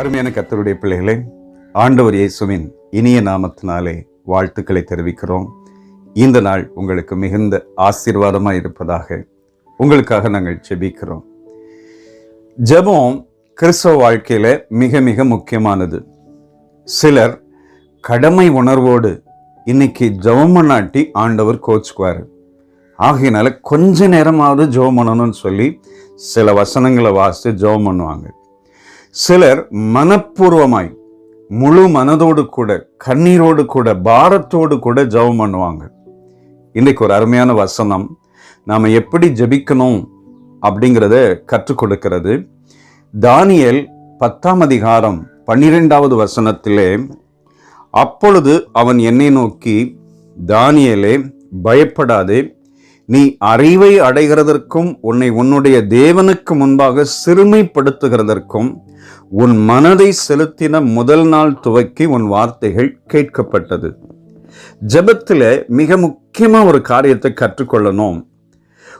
அருமையான கத்தருடைய பிள்ளைகளே ஆண்டவர் இயேசுவின் இனிய நாமத்தினாலே வாழ்த்துக்களை தெரிவிக்கிறோம். இந்த நாள் உங்களுக்கு மிகுந்த ஆசீர்வாதமாக இருப்பதாக உங்களுக்காக நாங்கள் ஜெபிக்கிறோம். ஜெபம் கிறிஸ்தவ வாழ்க்கையில மிக மிக முக்கியமானது. சிலர் கடமை உணர்வோடு இன்னைக்கு ஜெபம் பண்ணாட்டி ஆண்டவர் கோச்சுக்குவார். ஆகையினால கொஞ்ச நேரமாவது ஜெபம் பண்ணணும்னு சொல்லி சில வசனங்களை வாசித்து ஜெபம் பண்ணுவாங்க. சிலர் மனப்பூர்வமாய் முழு மனதோடு கூட கண்ணீரோடு கூட பாரத்தோடு கூட ஜெபம் பண்ணுவாங்க. இன்றைக்கு ஒரு அருமையான வசனம். நாம் எப்படி ஜெபிக்கணும் அப்படிங்கிறத கற்றுக் கொடுக்கிறது. தானியல் பத்தாம் அதிகாரம் பன்னிரெண்டாவது வசனத்திலே அப்பொழுது அவன் என்னை நோக்கி தானியலே பயப்படாதே நீ அறிவை அடைகிறதற்கும் உன்னை உன்னுடைய தேவனுக்கு முன்பாக சிறுமைப்படுத்துகிறதற்கும் உன் மனதை செலுத்தின முதல் நாள் துவக்கி உன் வார்த்தைகள் கேட்கப்பட்டது. ஜபத்தில் மிக முக்கியமாக ஒரு காரியத்தை கற்றுக்கொள்ளணும்.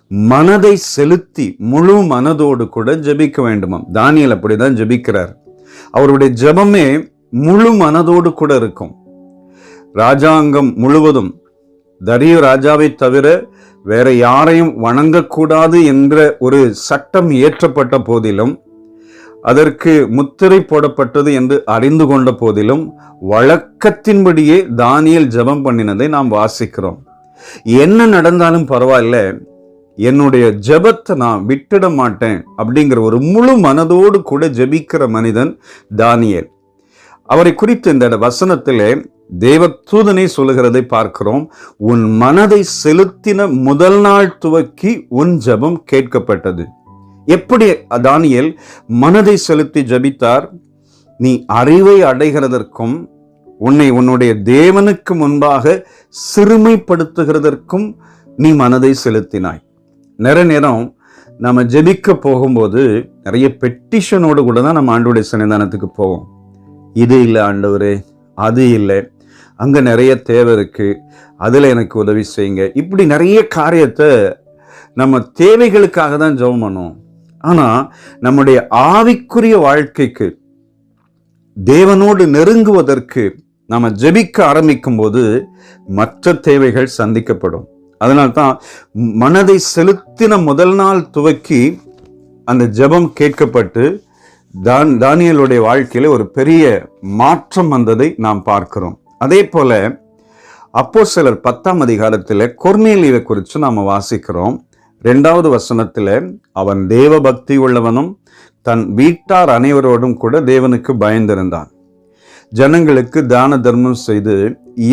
மனதை செலுத்தி முழு மனதோடு கூட ஜெபிக்க வேண்டுமாம். தானியல் அப்படிதான் ஜெபிக்கிறார். அவருடைய ஜெபமே முழு மனதோடு கூட இருக்கும். ராஜாங்கம் முழுவதும் தரிய ராஜாவை தவிர வேற யாரையும் வணங்கக்கூடாது என்ற ஒரு சட்டம் இயற்றப்பட்ட போதிலும் அதற்கு முத்திரை போடப்பட்டது என்று அறிந்து கொண்ட போதிலும் வழக்கத்தின்படியே தானியல் ஜெபம் பண்ணினதை நாம் வாசிக்கிறோம். என்ன நடந்தாலும் பரவாயில்ல என்னுடைய ஜெபத்தை நான் விட்டுட மாட்டேன் அப்படிங்கிற ஒரு முழு மனதோடு கூட ஜெபிக்கிற மனிதன் தானியல். அவரை குறித்து இந்த வசனத்திலே தேவதூதனை சொல்லுகிறதை பார்க்கிறோம். உன் மனதை செலுத்தின முதல் நாள் துவக்கி உன் ஜெபம் கேட்கப்பட்டது. எப்படி தானியல் மனதை செலுத்தி ஜபித்தார்? நீ அறிவை அடைகிறதற்கும் உன்னை உன்னுடைய தேவனுக்கு முன்பாக சிறுமைப்படுத்துகிறதற்கும் நீ மனதை செலுத்தினாய். நிறைய நேரம் நம்ம ஜெபிக்க போகும்போது நிறைய பெட்டிஷனோடு கூட தான் நம்ம ஆண்டோடைய சன்னிதானத்துக்கு போவோம். இது இல்லை ஆண்டவரே அது இல்லை. அங்கே நிறைய தேவை இருக்குது அதில் எனக்கு உதவி செய்யுங்க. இப்படி நிறைய காரியத்தை நம்ம தேவைகளுக்காக தான் ஜெபம் பண்ணுவோம். ஆனால் நம்முடைய ஆவிக்குரிய வாழ்க்கைக்கு தேவனோடு நெருங்குவதற்கு நம்ம ஜெபிக்க ஆரம்பிக்கும் போது மற்ற தேவைகள் சந்திக்கப்படும். அதனால் தான் மனதை செலுத்தின முதல் நாள் துவக்கி அந்த ஜெபம் கேட்கப்பட்டு தான் தானியலுடைய வாழ்க்கையில் ஒரு பெரிய மாற்றம் வந்ததை நாம் பார்க்கிறோம். அதே போல அப்போ சிலர் பத்தாம் அதிகாரத்தில் கொர்நேலியை குறித்து நாம் வாசிக்கிறோம். ரெண்டாவது வசனத்தில் அவன் தேவ பக்தி உள்ளவனும் தன் வீட்டார் அனைவரோடும் கூட தேவனுக்கு பயந்திருந்தான். ஜனங்களுக்கு தான தர்மம் செய்து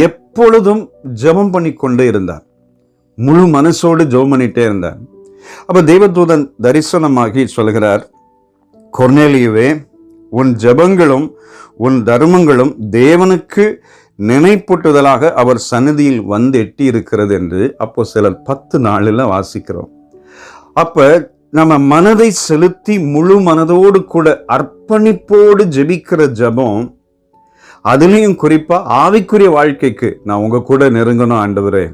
எப்பொழுதும் ஜெபம் பண்ணி கொண்டே இருந்தான் முழு மனசோடு ஜெபம் பண்ணிட்டே இருந்தான் அப்போ தேவதூதன் தரிசனமாகி சொல்கிறார் கொர்நேலியுவே உன் ஜெபங்களும் உன் தர்மங்களும் தேவனுக்கு நினைப்பூட்டுதலாக அவர் சந்நிதியில் வந்து எட்டி இருக்கிறது என்று அப்போ சிலர் பத்து நாளில் வாசிக்கிறோம். அப்ப நம்ம மனதை செலுத்தி முழு மனதோடு கூட அர்ப்பணிப்போடு ஜெபிக்கிற ஜெபம் அதுலேயும் குறிப்பாக ஆவிக்குரிய வாழ்க்கைக்கு நான் உங்கள் கூட நெருங்கணும் ஆண்டவரே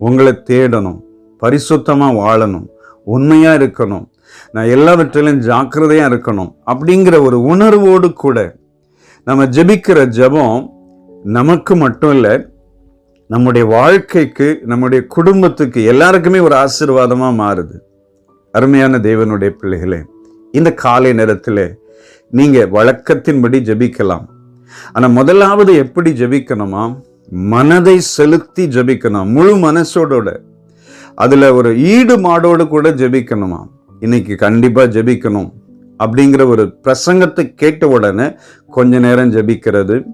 உங்களை தேடணும் பரிசுத்தமாக வாழணும் உண்மையாக இருக்கணும் நான் எல்லாவற்றிலும் ஜாக்கிரதையாக இருக்கணும் அப்படிங்கிற ஒரு உணர்வோடு கூட நம்ம ஜெபிக்கிற ஜெபம் நமக்கு மட்டும் இல்லை நம்முடைய வாழ்க்கைக்கு நம்முடைய குடும்பத்துக்கு எல்லாருக்குமே ஒரு ஆசீர்வாதமாக மாறுது. அருமையான தேவனுடைய பிள்ளைகளே இந்த காலை நேரத்தில் நீங்கள் வழக்கத்தின்படி ஜெபிக்கலாம். ஆனால் முதலாவது எப்படி ஜெபிக்கணுமா? மனதை செலுத்தி ஜெபிக்கணும் முழு மனசோட அதில் ஒரு ஈடுபாடோடு கூட ஜெபிக்கணுமா? இன்னைக்கு கண்டிப்பாக ஜெபிக்கணும். அப்படிங்கிற ஒரு பிரசங்கத்தை கேட்ட உடனே கொஞ்ச நேரம் ஜெபிக்கிறது.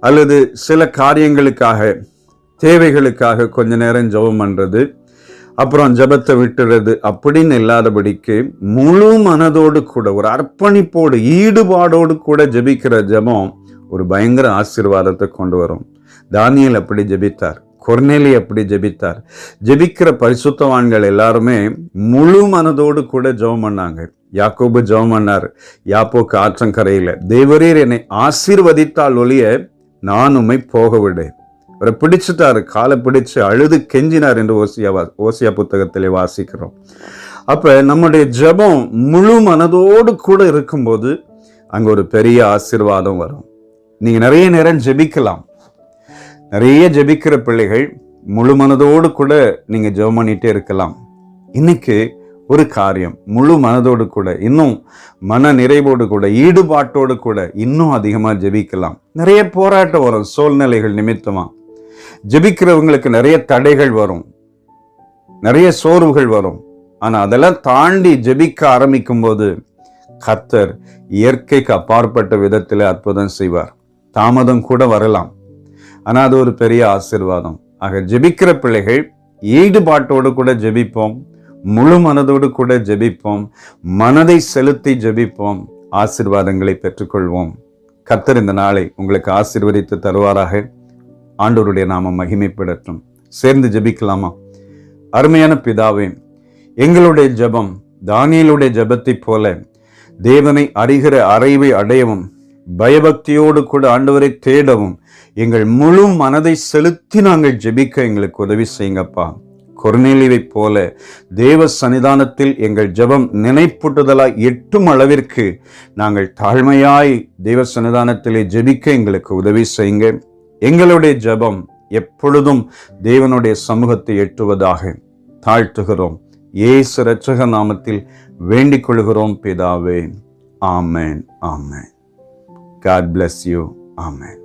அல்லது சில காரியங்களுக்காக தேவைகளுக்காக கொஞ்ச நேரம் ஜெபம் பண்ணுறது அப்புறம் ஜபத்தை விட்டுறது அப்படின்னு இல்லாதபடிக்கு முழு மனதோடு கூட ஒரு அர்ப்பணிப்போடு ஈடுபாடோடு கூட ஜெபிக்கிற ஜெபம் ஒரு பயங்கர ஆசீர்வாதத்தை கொண்டு வரும். தானியல் அப்படி ஜெபித்தார். கொர்நேலி அப்படி ஜெபித்தார். ஜெபிக்கிற பரிசுத்தவான்கள் எல்லாருமே முழு மனதோடு கூட ஜெபம் பண்ணாங்க. யாக்கோபு ஜெபம் பண்ணார். யாப்போக்கு ஆற்றங்கரையில். தேவரீர் என்னை ஆசீர்வதித்தால் ஒழிய நான் உம்மை போக விடேன் அவரை பிடிச்சிட்டாரு காலை பிடிச்சு அழுது கெஞ்சினார் என்று ஓசியா வா ஓசியா புத்தகத்திலே வாசிக்கிறோம். அப்போ நம்முடைய ஜெபம் முழு மனதோடு கூட இருக்கும்போது அங்கே ஒரு பெரிய ஆசீர்வாதம் வரும். நீங்கள் நிறைய நேரம் ஜெபிக்கலாம். நிறைய ஜெபிக்கிற பிள்ளைகள் முழு மனதோடு கூட நீங்கள் ஜெபம் பண்ணிகிட்டே இருக்கலாம். இன்னைக்கு ஒரு காரியம். முழு மனதோடு கூட இன்னும் மன நிறைவோடு கூட ஈடுபாட்டோடு கூட இன்னும் அதிகமாக ஜெபிக்கலாம். நிறைய போராட்டம் வரும் சூழ்நிலைகள் நிமித்தமா. ஜெபிக்கிறவங்களுக்கு நிறைய தடைகள் வரும். நிறைய சோர்வுகள் வரும். ஆனால் அதெல்லாம் தாண்டி ஜெபிக்க ஆரம்பிக்கும் போது கர்த்தர் இயற்கைக்கு அப்பாற்பட்ட விதத்தில் அற்புதம் செய்வார். தாமதம் கூட வரலாம். ஆனால் அது ஒரு பெரிய ஆசீர்வாதம். ஆக ஜெபிக்கிற பிள்ளைகள் ஈடுபாட்டோடு கூட ஜெபிப்போம். முழு மனதோடு கூட ஜெபிப்போம். மனதை செலுத்தி ஜெபிப்போம். ஆசிர்வாதங்களை பெற்றுக்கொள்வோம். கத்தர் இந்த நாளை உங்களுக்கு ஆசிர்வதித்து தருவாராக. ஆண்டோருடைய நாமம் மகிமைப்படட்டும் சேர்ந்து ஜெபிக்கலாமா? அருமையான பிதாவே எங்களுடைய ஜெபம் தானியலுடைய ஜெபத்தைப் போல தேவனை அறிகிற அறிவை அடையவும் பயபக்தியோடு கூட ஆண்டவரை தேடவும் எங்கள் முழு மனதை செலுத்தி நாங்கள் ஜெபிக்க எங்களுக்கு உதவி செய்யுங்கப்பா. கொர்நேலியைப் போல தேவ சன்னிதானத்தில் எங்கள் ஜெபம் நினைப்பூட்டுதலாய் எட்டும் அளவிற்கு நாங்கள் தாழ்மையாய் தேவ சன்னிதானத்திலே ஜெபிக்க எங்களுக்கு உதவி செய்யுங்க. எங்களுடைய ஜெபம் எப்பொழுதும் தேவனுடைய சமூகத்தை எட்டுவதாக தாழ்த்துகிறோம். ஏசு ரட்சக நாமத்தில் வேண்டிக் கொள்கிறோம் பிதாவே. ஆமேன் ஆமேன். God bless you amen